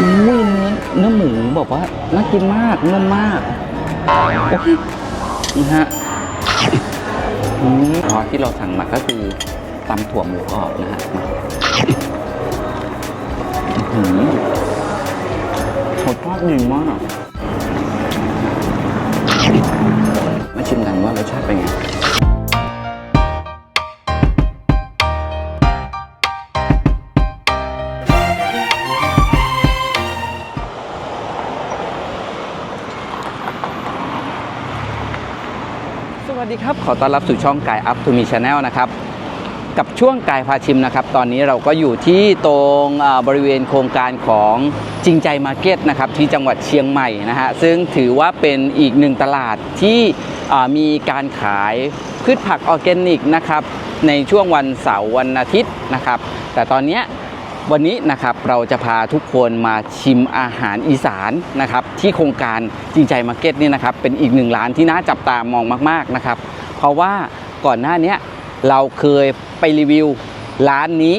อุ้ยเนื้อเนื้อหมูบอกว่าน่ากินมากนุ่มมากโอ้ยนี่ฮะอืมอ๋อที่เราสั่งมาก็คือตำถั่วหมูกรอบนะฮะมาอื้อหือรสชาติดีมากมาชิมกันว่ารสชาติเป็นไง ดีครับ ขอต้อนรับสู่ช่องกายอัพทูมีชาแนลนะครับ กับช่วงกายพาชิมนะครับ ตอนนี้เราก็อยู่ที่ตรงบริเวณโครงการของจริงใจมาร์เก็ตนะครับที่จังหวัดเชียงใหม่นะฮะ ซึ่งถือว่าเป็นอีกหนึ่งตลาดที่มีการขายพืชผักออร์แกนิกนะครับในช่วงวันเสาร์วันอาทิตย์นะครับ แต่ตอนเนี้ย วันนี้นะครับเราจะพาทุกคนมาชิมอาหารอีสานนะครับที่โครงการจริงใจมาร์เก็ตนี่นะครับเป็นอีกหนึ่งร้านที่น่าจับตามองมากๆนะครับเพราะว่าก่อนหน้านี้เราเคยไปรีวิวร้านนี้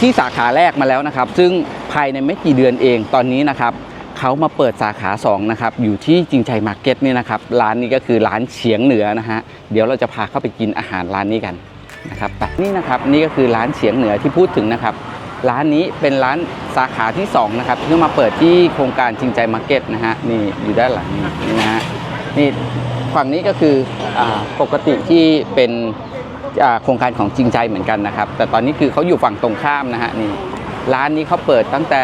ที่สาขาแรกมาแล้วนะครับ ซึ่งภายในไม่กี่เดือนเองตอนนี้นะครับเขามาเปิดสาขา2นะครับอยู่ที่จริงใจมาร์เก็ตนี่นะครับร้านนี้ก็คือร้านเฉียงเหนือนะฮะเดี๋ยวเราจะพาเข้าไปกินอาหารร้านนี้กันนะครับแต่นี่นะครับนี่ก็คือร้านเฉียงเหนือที่พูดถึงนะครับ ร้านนี้เป็นร้านสาขาที่2นะครับที่มาเปิดที่โครงการจริงใจมาร์เก็ตนะฮะนี่อยู่ด้านหลังนี่นะฮะนี่ฝั่งนี้ก็คืออปกติที่เป็นโครงการของจริงใจเหมือนกันนะครับ แต่ตอนนี้คือเขาอยู่ฝั่งตรงข้ามนะฮะนี่ร้านนี้เขาเปิดตั้งแต่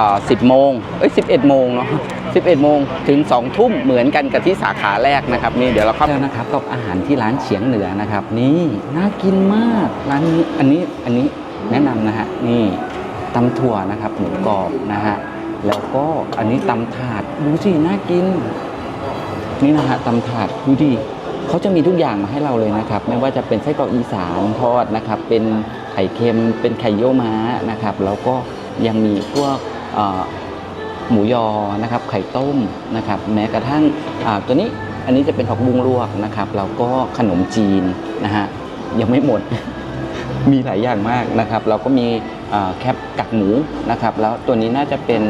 10 โมง เอ้ย 11 โมงเนาะ 11 โมงถึง 2 ทุ่มเหมือนกันกับที่สาขาแรกนะครับ นี่เดี๋ยวเราเข้าแล้วนะครับกับอาหารที่ร้านเฉียงเหนือนะครับ นี่น่ากินมากร้านนี้อันนี้อันนี้ แนะนำนะฮะนี่ตำถั่วนะครับหมูกรอบนะฮะแล้วก็อันนี้ตำถาดดูสิน่ากิน นี่นะฮะตำถาดดูดิเขาจะมีทุกอย่างมาให้เราเลยนะครับ ไม่ว่าจะเป็นไส้กรอกอีสานทอดนะครับ เป็นไข่เค็มเป็นไข่เยี่ยวม้านะครับ แล้วก็ยังมีพวกหมูยอนะครับ ไข่ต้มนะครับ แม้กระทั่งอ่าตัวนี้อันนี้จะเป็นผักบุ้งลวกนะครับ แล้วก็ขนมจีนนะฮะยังไม่หมด มีหลายอย่างมากนะครับ เราก็มีแคปกักหมูนะครับ แล้วตัวนี้น่าจะเป็น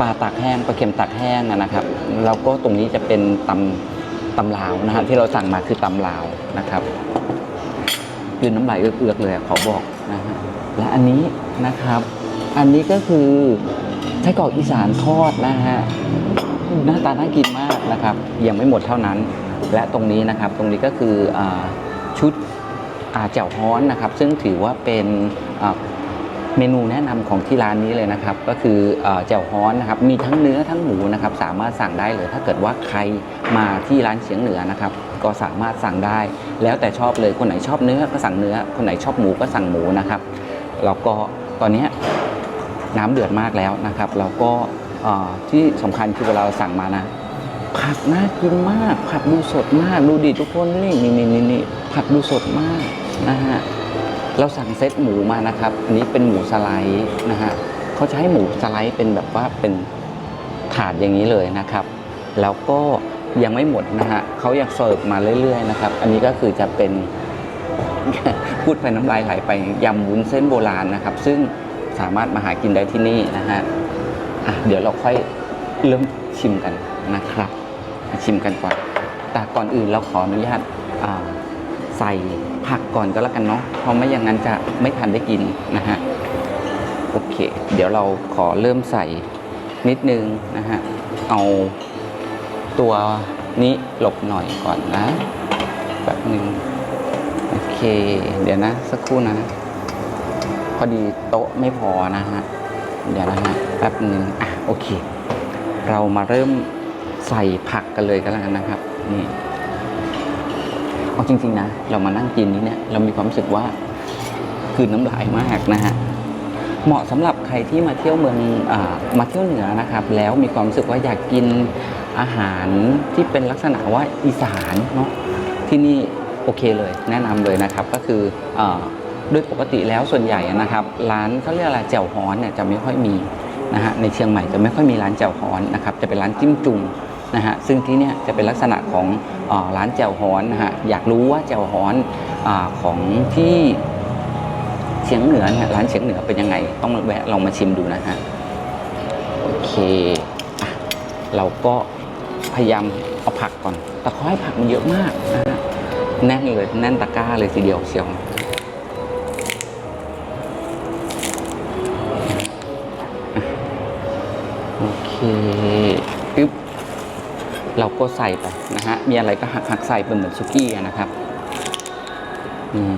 ปลาตากแห้งปลาเค็มตากแห้งนะครับแล้วก็ตรงนี้จะเป็นตำตำลาวนะฮะที่เราสั่งมาคือตำลาวนะครับคือน้ำลายเอือกๆเลยขอบอกนะฮะและอันนี้นะครับ อันนี้ก็คือไส้กรอกอีสานทอดนะฮะหน้าตาน่ากินมากนะครับ ยังไม่หมดเท่านั้น และตรงนี้นะครับตรงนี้ก็คืออชุด แจ่วฮ้อนนะครับ ซึ่งถือว่าเป็นเมนูแนะนำของที่ร้านนี้เลยนะครับ ก็คืออ่าแจ่วฮ้อนนะครับ มีทั้งเนื้อทั้งหมูนะครับ สามารถสั่งได้เลย ถ้าเกิดว่าใครมาที่ร้านเฉียงเหนือนะครับ ก็สามารถสั่งได้ แล้วแต่ชอบเลยคนไหนชอบเนื้อก็สั่งเนื้อ คนไหนชอบหมูก็สั่งหมูนะครับแล้วก็ตอนนี้น้ำเดือดมากแล้วนะครับ แล้วก็ที่สำคัญคือเวลาเราสั่งมานะ ผักน่ากินมาก ผักดูสดมาก ดูดิทุกคนนี่นี่นี่นี่ผักดูสดมาก นะฮะเราสั่งเซตหมูมานะครับอันนี้เป็นหมูสไลด์นะฮะเขาให้หมูสไลด์เป็นแบบว่าเป็นถาดอย่างนี้เลยนะครับ แล้วก็ยังไม่หมดนะฮะเขายังเสิร์ฟมาเรื่อยๆนะครับ อันนี้ก็คือจะเป็นพูดไปน้ำลายไหลไปยำวุ้นเส้นโบราณนะครับ ซึ่งสามารถมาหากินได้ที่นี่นะฮะะเดี๋ยวเราค่อยเริ่มชิมกันนะครับมาชิมกันก่อนแต่ก่อนอื่นเราขออนุญาตอ่า ใส่ผักก่อนก็แล้วกันเนาะเพราะไม่อย่างนั้นจะไม่ทันได้กินนะฮะโอเค เดี๋ยวเราขอเริ่มใส่นิดนึงนะฮะเอาตัวนี้หลบหน่อยก่อนนะแบบนึงโอเค เดี๋ยวนะ สักครู่นะ พอดีโต๊ะไม่พอนะฮะเดี๋ยวนะฮะแป๊บนึงอะโอเค เรามาเริ่มใส่ผักกันเลยกันแล้วกันนะครับนี่ เอาจริงๆนะเรามานั่งกินนี้เนี่ยเรามีความรู้สึกว่าคือน้ำลายมากนะฮะเหมาะสำหรับใครที่มาเที่ยวเมืองอมาเที่ยวเหนือนะครับ แล้วมีความรู้สึกว่าอยากกินอาหารที่เป็นลักษณะว่าอีสานเนาะที่นี่โอเคเลย แนะนำเลยนะครับก็คืออาโดยปกติแล้วส่วนใหญ่นะครับ ร้านเขาเรียกอะไรแจ่วฮ้อนเนี่ยจะไม่ค่อยมีนะฮะในเชียงใหม่จะไม่ค่อยมีร้านแจ่วฮ้อนนะครับจะเป็นร้านจิ้มจุ่ม นะฮะซึ่งที่เนี่ยจะเป็นลักษณะของอร้านแจ่วฮ้อนนะฮะอยากรู้ว่าแจ่วฮ้อนอของที่เฉียงเหนือเนี่ยร้านเฉียงเหนือเป็นยังไง ต้องแวะลองมาชิมดูนะฮะโอเคอเราก็พยายามเอาผักก่อนต่ขอให้ผักมันเยอะมากนะฮะแน่นเลยแน่นตะกร้าเลยทีเดียวเชียวโอเค เราก็ใส่ไปนะฮะ มีอะไรก็หักหักใส่เป็นเหมือนซุกี้นะครับ นี่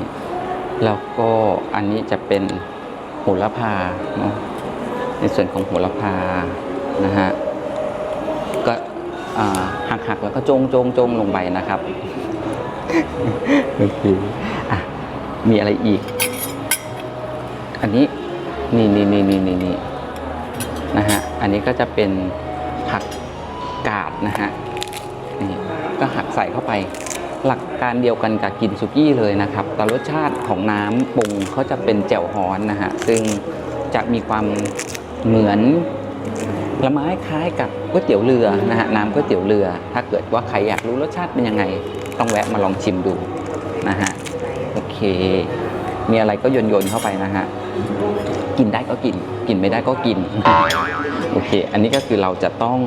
แล้วก็อันนี้จะเป็นโหระพาเนาะ ในส่วนของโหระพานะฮะ ก็หักหักแล้วก็จงจงจงลงไปนะครับ โอเค อะ มีอะไรอีก อันนี้ นี่นี่นี่นี่นี่นนะฮะ อันนี้ก็จะเป็นผักกาดนะฮะ ก็หักใส่เข้าไป หลักการเดียวกันกับกินสุกี้เลยนะครับแต่รสชาติของน้ำปรุงเขาจะเป็นแจ่วฮ้อนนะฮะซึ่งจะมีความเหมือนละไม้คล้ายกับก๋วยเตี๋ยวเรือนะฮะน้ำก๋วยเตี๋ยวเรือ ถ้าเกิดว่าใครอยากรู้รสชาติเป็นยังไง ต้องแวะมาลองชิมดูนะฮะโอเค มีอะไรก็โยนโยนเข้าไปนะฮะกินได้ก็กิน กินไม่ได้ก็กิน โอเค อันนี้ก็คือเราจะต้อง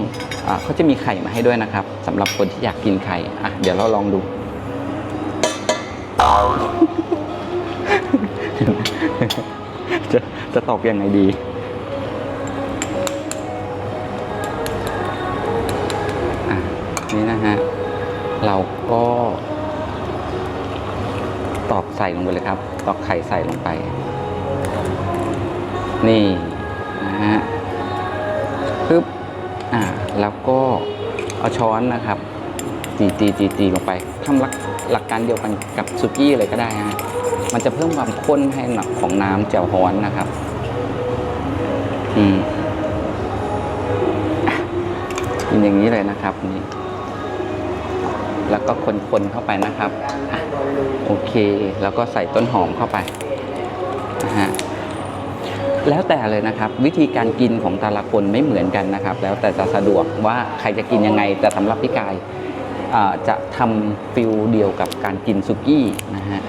อเขาจะมีไข่มาให้ด้วยนะครับสำหรับคนที่อยากกินไข่อะเดี๋ยวเราลองดู จะจะตอบยังไงดีอะนี่นะฮะ เราก็ตอกใส่ลงไปเลยครับ ตอกไข่ใส่ลงไป นี่ แล้วก็เอาช้อนนะครับตีตีตีตีลงไปทำหลักหลักการเดียวกันกับสุกี้เลยก็ได้ฮะมันจะเพิ่มความข้นให้หนักของน้ำแจ่วฮ้อนนะครับอืมกินอย่างนี้เลยนะครับนี่แล้วก็คนๆเข้าไปนะครับอโอเค แล้วก็ใส่ต้นหอมเข้าไปนะฮะ แล้วแต่เลยนะครับวิธีการกินของแต่ละคนไม่เหมือนกันนะครับ แล้วแต่จะสะดวกว่าใครจะกินยังไงแต่สำหรับพี่กายจะทำฟิลเดียวกับการกินซุกี้นะฮะ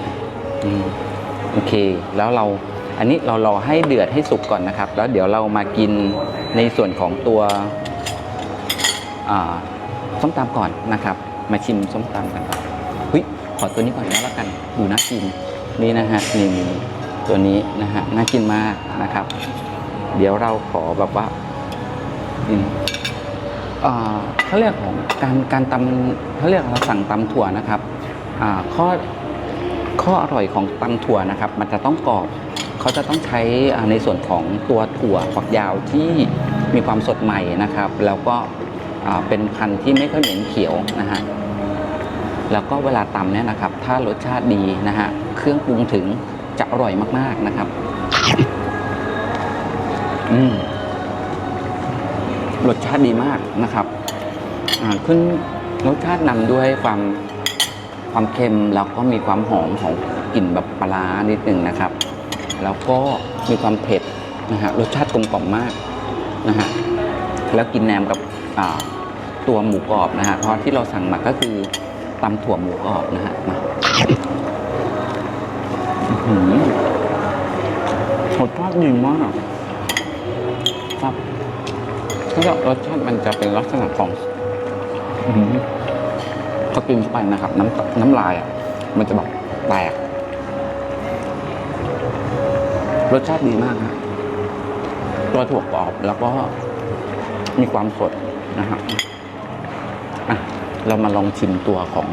โอเค แล้วเราอันนี้เรารอให้เดือดให้สุกก่อนนะครับ แล้วเดี๋ยวเรามากินในส่วนของตัวส้มตำก่อนนะครับ มาชิมส้มตำกันก่อนเฮ้ยขอตัวนี้ก่อนแล้วกันดูน่ากินนี่นะฮะนี่นี่ ตัวนี้นะฮะน่ากินมากนะครับ เดี๋ยวเราขอแบบว่าอืมเขาเรียกของการการตำเขาเรียกเราสั่งตำถั่วนะครับข้อข้ออร่อยของตำถั่วนะครับ มันจะต้องกรอบเขาจะต้องใช้ในส่วนของตัวถั่วฝักยาวที่มีความสดใหม่นะครับ แล้วก็เป็นพันธุ์ที่ไม่ค่อยเหม็นเขียวนะฮะแล้วก็เวลาตำเนี่ยนะครับ ถ้ารสชาติดีนะฮะเครื่องปรุงถึง จะอร่อยมากๆนะครับ อืมรสชาติดีมากนะครับขึ้นรสชาตินำด้วยความความเค็มแล้วก็มีความหอมของกลิ่นแบบปลาร้านิดหนึ่งนะครับ แล้วก็มีความเผ็ดนะฮะรสชาติกลมกล่อมมากนะฮะแล้วกินแหนมกับตัวหมูกรอบนะฮะเพราะที่เราสั่งมาก็คือตำถั่วหมูกรอบนะฮะมา หือรสชาติดีมากครับแล้วก็รสชาติมันจะเป็นลักษณะของอื้อหือพอกินเข้าไปนะครับ น้ำน้ำลายอะ มันจะแบบแตก รสชาติดีมากครับตัวถั่วกรอบแล้วก็มีความสดนะครับอะ เรามาลองชิมตัวของ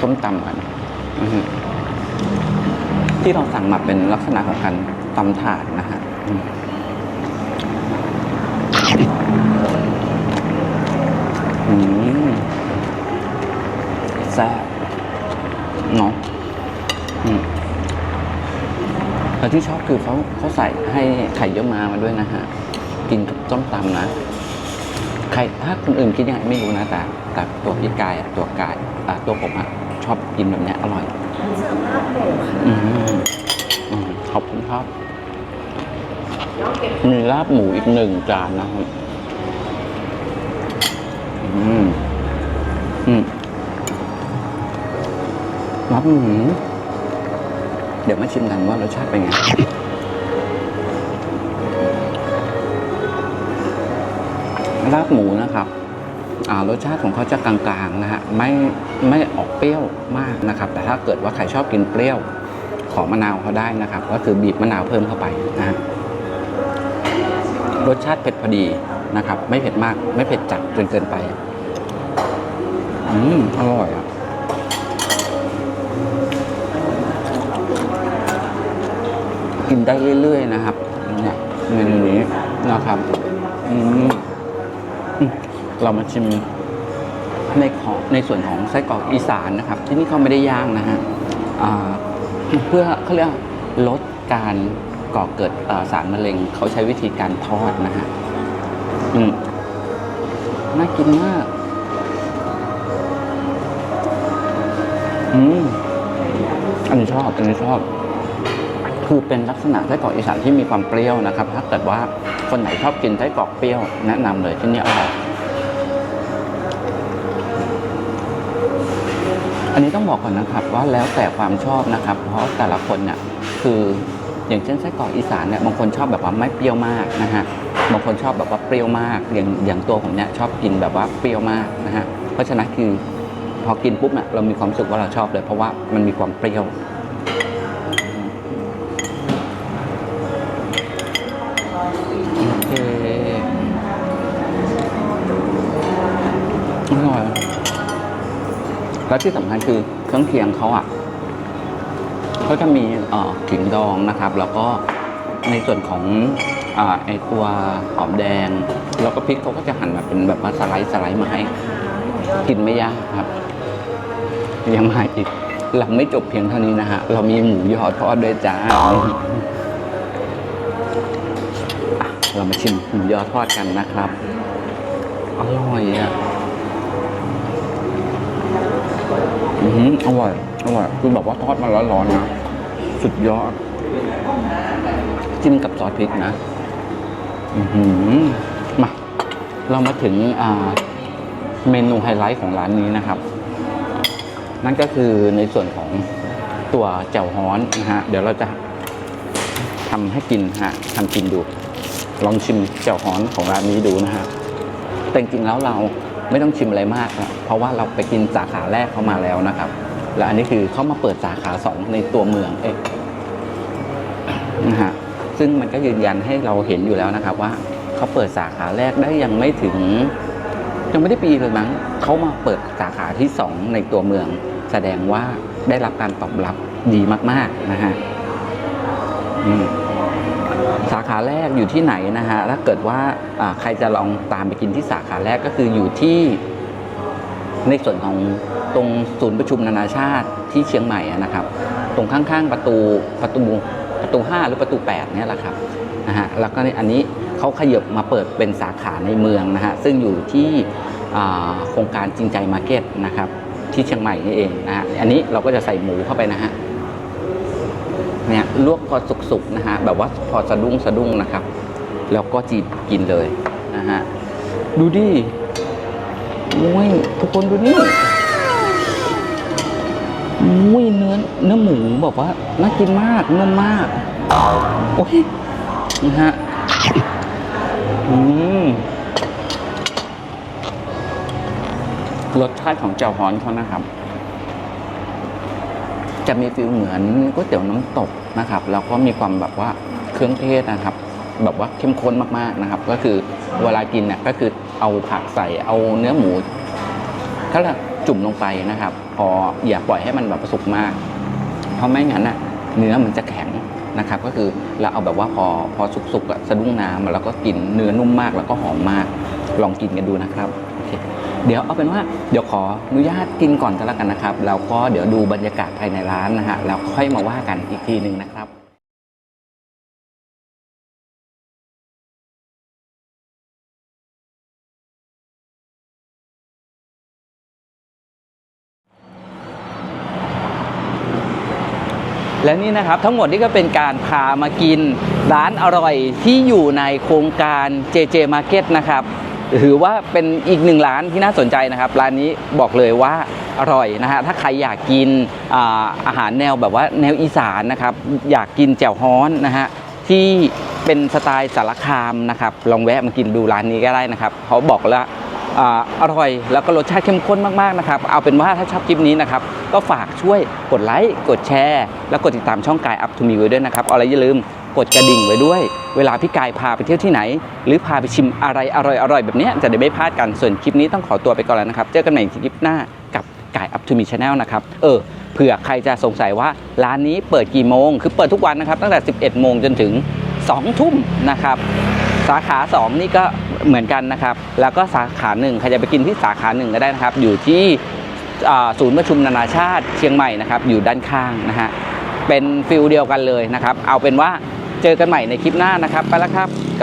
ส้มตำกันอือ ที่เราสั่งมาเป็นลักษณะของการตำถาดนะฮะอืมอืมแซ่บเนาะอืมแล้วที่ชอบคือเขาเขาใส่ให้ไข่เยี่ยวม้ามาด้วยนะฮะ กินกับส้มตำนะใครถ้าคนอื่นคิดยังไงไม่รู้นะแต่แต่ตัวพี่กายอะตัวกายอะตัวผมอะชอบกินแบบเนี้ยอร่อยอืมอืม ขอบคุณครับ มีลาบหมูอีกหนึ่งจานนะครับ อืม อืมลาบหมูเดี๋ยวมาชิมกันว่ารสชาติเป็นไงลาบหมูนะครับอ่ารสชาติของเขาจะกลางๆนะฮะไม่ไม่ออกเปรี้ยวมากนะครับ แต่ถ้าเกิดว่าใครชอบกินเปรี้ยว ขอมะนาวเขาได้นะครับ ก็คือบีบมะนาวเพิ่มเข้าไปนะฮะรสชาติเผ็ดพอดีนะครับ ไม่เผ็ดมาก ไม่เผ็ดจัดจนเกินไป อืมอร่อยอะกินได้เรื่อยๆนะครับเนี่ยเมนูนี้นะครับอืมอืมเรามาชิมในของในส่วนของไส้กรอกอีสานนะครับ ที่นี่เขาไม่ได้ย่างนะฮะอ่า เพื่อเขาเรียกลดการก่อเกิดสารมะเร็งเขาใช้วิธีการทอดนะฮะอืมน่ากินมากอืมอันนี้ชอบ อันนี้ชอบ คือเป็นลักษณะไส้กรอกอีสานที่มีความเปรี้ยวนะครับ ถ้าเกิดว่าคนไหนชอบกินไส้กรอกเปรี้ยว แนะนำเลยที่นี่อร่อย อันนี้ต้องบอกก่อนนะครับว่าแล้วแต่ความชอบนะครับ เพราะแต่ละคนเนี่ยคืออย่างเช่นไส้กรอกอีสานเนี่ยบางคนชอบแบบว่าไม่เปรี้ยวมากนะฮะบางคนชอบแบบว่าเปรี้ยวมากอย่างอย่างตัวผมเนี่ยชอบกินแบบว่าเปรี้ยวมากนะฮะเพราะฉะนั้นคือพอกินปุ๊บเนี่ยเรามีความสึกว่าเราชอบเลย เพราะว่ามันมีความเปรี้ยวโอเคอร่อย แล้วที่สำคัญคือเครื่องเคียงเขาอะเขาจะมีขิงดองนะครับ แล้วก็ในส่วนของอไอตัวหอมแดง แล้วก็พริกเขาก็จะหั่นมาเป็นแบบว่าสไลด์สไลด์มาให้กินไม่ยากครับ ยังมาอีกเราไม่จบเพียงเท่านี้นะฮะ เรามีหมูยอทอดด้วยจ้าเรามาชิมหมูยอทอดกันนะครับ อร่อยอะ อือออร่อย อร่อย คือแบบว่าทอดมาร้อนๆนะ สุดยอด จิ้มกับซอสพริกนะ อือหือมา เรามาถึงอ่าเมนูไฮไลท์ของร้านนี้นะครับ นั่นก็คือในส่วนของตัวแจ่วฮ้อนนะฮะ เดี๋ยวเราจะทำให้กินฮะทำกินดู ลองชิมแจ่วฮ้อนของร้านนี้ดูนะฮะ แต่จริงแล้วเรา ไม่ต้องชิมอะไรมากนะเพราะว่าเราไปกินสาขาแรกเข้ามาแล้วนะครับ และอันนี้คือเขามาเปิดสาขาสองในตัวเมืองเองนะฮะซึ่งมันก็ยืนยันให้เราเห็นอยู่แล้วนะครับว่าเขาเปิดสาขาแรกได้ยังไม่ถึง ยังไม่ได้ปีเลยมั้งเขามาเปิดสาขาที่สองในตัวเมือง แสดงว่าได้รับการตอบรับดีมาก ๆ นะฮะอืม สาขาแรกอยู่ที่ไหนนะฮะถ้าเกิดว่าใครจะลองตามไปกินที่สาขาแรกก็คืออยู่ที่ในส่วนของตรงศูนย์ประชุมนานาชาติที่เชียงใหม่นะครับ ตรงข้างๆประตูประตูประตู 5 หรือประตู 8 เนี่ยแหละครับนะฮะแล้วก็ในอันนี้เขาขยับมาเปิดเป็นสาขาในเมืองนะฮะซึ่งอยู่ที่โครงการจริงใจมาร์เก็ตนะครับที่เชียงใหม่นี่เองนะฮะอันนี้เราก็จะใส่หมูเข้าไปนะฮะ เนี่ยลวกพอสุกๆนะฮะแบบว่าพอสะดุ้งสะดุ้งนะครับ แล้วก็จีบกินเลยนะฮะดูดิโอ้ยทุกคนดูนี่โอ้ยเนื้อเนื้อหมูแบบว่าน่ากินมากนุ่มมากโอ้ยนะฮะอืมรสชาติของเจ้าฮ้อนเขานะครับ จะมีฟิลเหมือนก๋วยเตี๋ยวน้ำตกนะครับแล้วก็มีความแบบว่าเครื่องเทศนะครับ แบบว่าเข้มข้นมากๆนะครับ ก็คือเวลากินเนี่ยก็คือเอาผักใส่เอาเนื้อหมูก็ละจุ่มลงไปนะครับ พออย่าปล่อยให้มันแบบสุกมาก เพราะไม่งั้นน่ะเนื้อมันจะแข็งนะครับ ก็คือเราเอาแบบว่าพอพอสุกๆอะสะดุ้งน้ำแล้วก็กินเนื้อนุ่มมากแล้วก็หอมมาก ลองกินกันดูนะครับโอเค เดี๋ยวเอาเป็นว่าเดี๋ยวขออนุญาตกินก่อนก็แล้วกันนะครับแล้วก็เดี๋ยวดูบรรยากาศภายในร้านนะฮะแล้วค่อยมาว่ากันอีกทีหนึ่งนะครับและนี่นะครับทั้งหมดนี่ก็เป็นการพามากินร้านอร่อยที่อยู่ในโครงการ JJ Market นะครับ ถือว่าเป็นอีกหนึ่งร้านที่น่าสนใจนะครับ ร้านนี้บอกเลยว่าอร่อยนะฮะถ้าใครอยากกินอาอาหารแนวแบบว่าแนวอีสานนะครับ อยากกินแจ่วฮ้อนนะฮะที่เป็นสไตล์สารคามนะครับ ลองแวะมากินดูร้านนี้ก็ได้นะครับเขาบอกแล้วอาอร่อยแล้วก็รสชาติเข้มข้นมากๆนะครับ เอาเป็นว่าถ้าชอบคลิปนี้นะครับ ก็ฝากช่วยกดไลค์ กดแชร์ แล้วกดติดตามช่องกายอัพทูมีไว้ด้วยนะครับเอาอะไรอย่าลืม กดกระดิ่งไว้ด้วย เวลาพี่กายพาไปเที่ยวที่ไหน หรือพาไปชิมอะไรอร่อยๆ แบบนี้จะได้ไม่พลาดกันส่วนคลิปนี้ต้องขอตัวไปก่อนแล้วนะครับ เจอกันใหม่คลิปหน้ากับกายอัพทูมีชาแนลนะครับเออเผื่อใครจะสงสัยว่าร้านนี้เปิดกี่โมง คือเปิดทุกวันนะครับตั้งแต่ 11 โมงจนถึง 2 ทุ่มนะครับสาขา 2 นี่ก็เหมือนกันนะครับ แล้วก็สาขาหนึ่งใครจะไปกินที่สาขาหนึ่งก็ได้นะครับ อยู่ที่ศูนย์ประชุมนานาชาติเชียงใหม่นะครับ อยู่ด้านข้างนะฮะ เป็นฟิลเดียวกันเลยนะครับ เอาเป็นว่า เจอกันใหม่ในคลิปหน้านะครับ ไปแล้วครับ